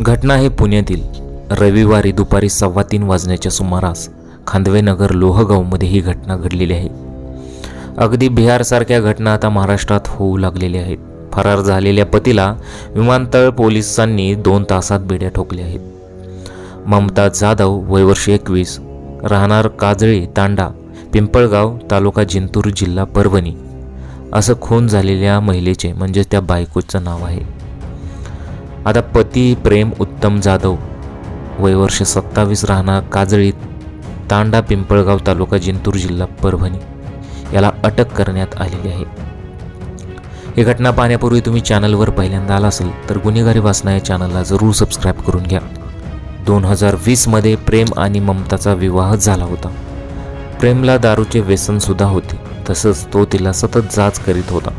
घटना हे पुण्यातील रविवारी दुपारी सव्वा तीन वाजण्याच्या सुमारास खांदवेनगर लोहगावमध्ये ही घटना घडलेली आहे. अगदी बिहारसारख्या घटना आता महाराष्ट्रात होऊ लागलेल्या आहेत. फरार झालेल्या पतीला विमानतळ पोलिसांनी दोन तासात बेड्या ठोकल्या आहेत. ममता जाधव वयवर्ष एकवीस राहणार काजळे तांडा पिंपळगाव तालुका जिंतूर जिल्हा परभणी असं खून झालेल्या महिलेचे म्हणजे त्या बायकोचं नाव आहे. आता पती प्रेम उत्तम जाधव. वयवर्ष सत्तावीस राहणार काजळी तांडा पिंपळगाव तालुका जिंतूर जिल्हा परभणी. याला अटक करण्यात आलेली आहे. ही घटना पाहण्यापूर्वी तुम्ही चॅनलवर पहिल्यांदा आला असेल तर गुन्हेगारी वाचना या चॅनलला जरूर सबस्क्राईब करून घ्या. दोन हजार वीसमध्ये प्रेम आणि ममताचा विवाह झाला होता. प्रेमला दारूचे व्यसनसुद्धा होते तसंच तो तिला सतत जाच करीत होता.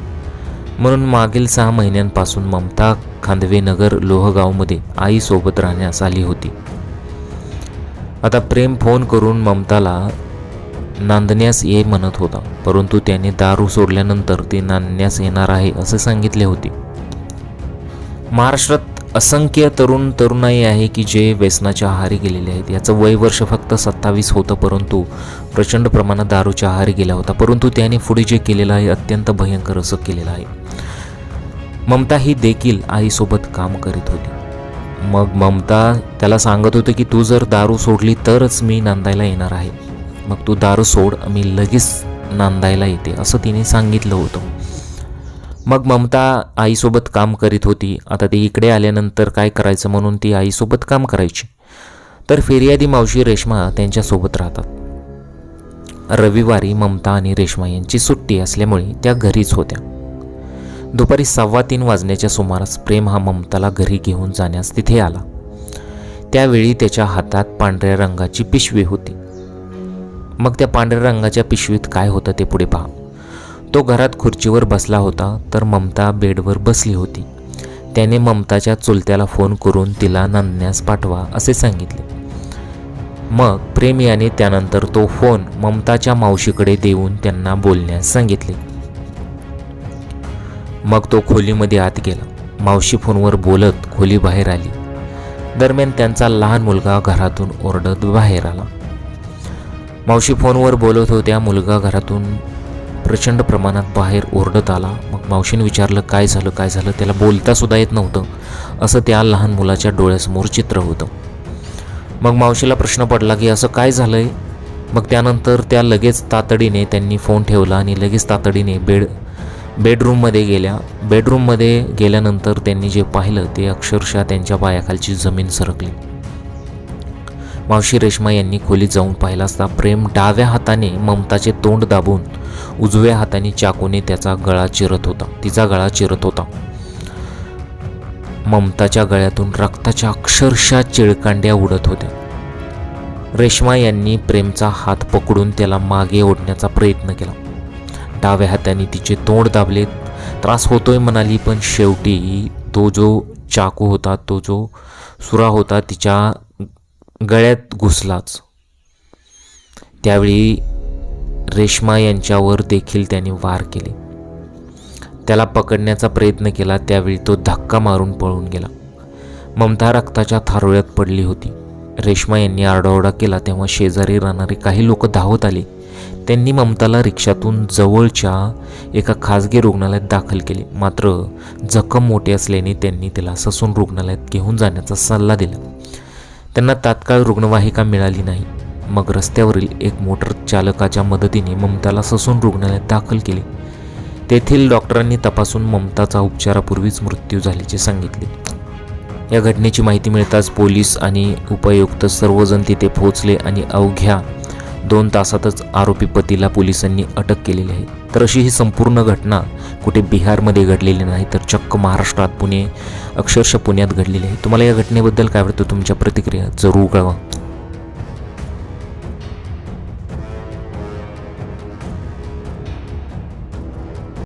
म्हणून मागील सहा महिन्यांपासून ममता खांदवेनगर लोहगावमध्ये आईसोबत राहण्यास आली होती. आता प्रेम फोन करून ममताला नांदण्यास ये म्हणत होता परंतु त्याने दारू सोडल्यानंतर ते नांदण्यास येणार आहे असे सांगितले होते. महाराष्ट्रात असंख्य तरुण तरुणाई आहे की जे व्यसनाच्या आहारी गेलेले आहेत. याचं वय वर्ष फक्त सत्तावीस होतं परंतु प्रचंड प्रमाणात दारूच्या आहारी गेला होता. परंतु त्याने पुढे जे केलेलं आहे अत्यंत भयंकर असं केलेलं आहे. ममता ही देखील आईसोबत काम करीत होती. मग ममता त्याला सांगत होते की तू जर दारू सोडली तरच मी नांदायला येणार आहे. मग तू दारू सोड मी लगेच नांदायला येते असं तिने सांगितलं होतं. मग ममता आईसोबत काम करीत होती. आता ती इकडे आल्यानंतर काय करायचं म्हणून ती आईसोबत काम करायची. तर फिर्यादी मावशी रेश्मा त्यांच्यासोबत राहतात. रविवारी ममता आणि रेश्मा यांची सुट्टी असल्यामुळे त्या घरीच होत्या. दुपारी सव्वा तीन वाजण्याच्या सुमारास प्रेम हा ममताला घरी घेऊन जाण्यास तिथे आला. त्यावेळी त्याच्या हातात पांढऱ्या रंगाची पिशवी होती. मग त्या पांढऱ्या रंगाच्या पिशवीत काय होतं ते पुढे पहा. तो घरात खुर्चीवर बसला होता तर ममता बेडवर बसली होती. त्याने ममताच्या चुलत्याला फोन करून तिला नांदण्यास पाठवा असे सांगितले. मग प्रेम याने त्यानंतर तो फोन ममताच्या मावशीकडे देऊन त्यांना बोलण्यास सांगितले. मग तो खोलीमध्ये आत गेला. मावशी फोनवर बोलत खोली बाहेर आली. दरम्यान त्यांचा लहान मुलगा घरातून ओरडत बाहेर आला. मावशी फोनवर बोलत होत्या मुलगा घरातून प्रचंड प्रमाणात बाहेर ओरडत आला. मग मावशीने विचारलं काय झालं काय झालं? त्याला बोलतासुद्धा येत नव्हतं. असं त्या लहान मुलाच्या डोळ्यासमोर चित्र होतं. मग मावशीला प्रश्न पडला की असं काय झालं आहे मग त्यानंतर त्या लगेच तातडीने त्यांनी फोन ठेवला आणि लगेच तातडीने बेड बेडरूममध्ये गेल्या. बेडरूममध्ये गेल्यानंतर त्यांनी जे पाहिलं ते अक्षरशः त्यांच्या पायाखालची जमीन सरकली. मावशी रेश्मा यांनी खोलीत जाऊन पाहिला असता प्रेम डाव्या हाताने ममताचे तोंड दाबून उजव्या हाताने चाकूने त्याचा गळा चिरत होता. तिचा गळा चिरत होता. ममताच्या गळ्यातून रक्ताच्या अक्षरशः चिळकांड्या उडत होत्या. रेश्मा यांनी प्रेमचा हात पकडून त्याला मागे ओढण्याचा प्रयत्न केला. डाव्या हाताने तिचे तोंड दाबले. त्रास होतोय म्हणाली पण शेवटी तो जो चाकू होता तो जो सुरा होता तिच्या गळ्यात घुसलाच. त्यावेळी रेश्मा यांच्यावर देखील त्याने वार केले. त्याला पकडण्याचा प्रयत्न केला त्यावेळी तो धक्का मारून पळून गेला. ममता रक्ताच्या थारोळ्यात पडली होती. रेश्मा यांनी आरडाओरडा केला तेव्हा शेजारी राहणारे काही लोक धावत आले. त्यांनी ममताला रिक्षातून जवळच्या एका खाजगी रुग्णालयात दाखल केले. मात्र जखम मोठी असल्याने त्यांनी तिला ससून रुग्णालयात घेऊन जाण्याचा सल्ला दिला. त्यांना तात्काळ रुग्णवाहिका मिळाली नाही. मग रस्त्यावरील एक मोटर चालकाच्या मदतीने ममताला ससून रुग्णालयात दाखल केले. तेथील डॉक्टरांनी तपासून ममताचा उपचारापूर्वीच मृत्यू झाल्याचे सांगितले. या घटनेची माहिती मिळताच पोलीस आणि उपायुक्त सर्वजण तिथे पोहोचले आणि अवघ्या दोन तासातच आरोपी पतीला पोलिसांनी अटक केलेली आहे. तर अशी ही संपूर्ण घटना कुठे बिहारमध्ये घडलेली नाही तर चक्क महाराष्ट्रात पुणे अक्षरशः पुण्यात घडलेली आहे. तुम्हाला या घटनेबद्दल काय वाटतं? तुमच्या प्रतिक्रिया जरूर कळवा.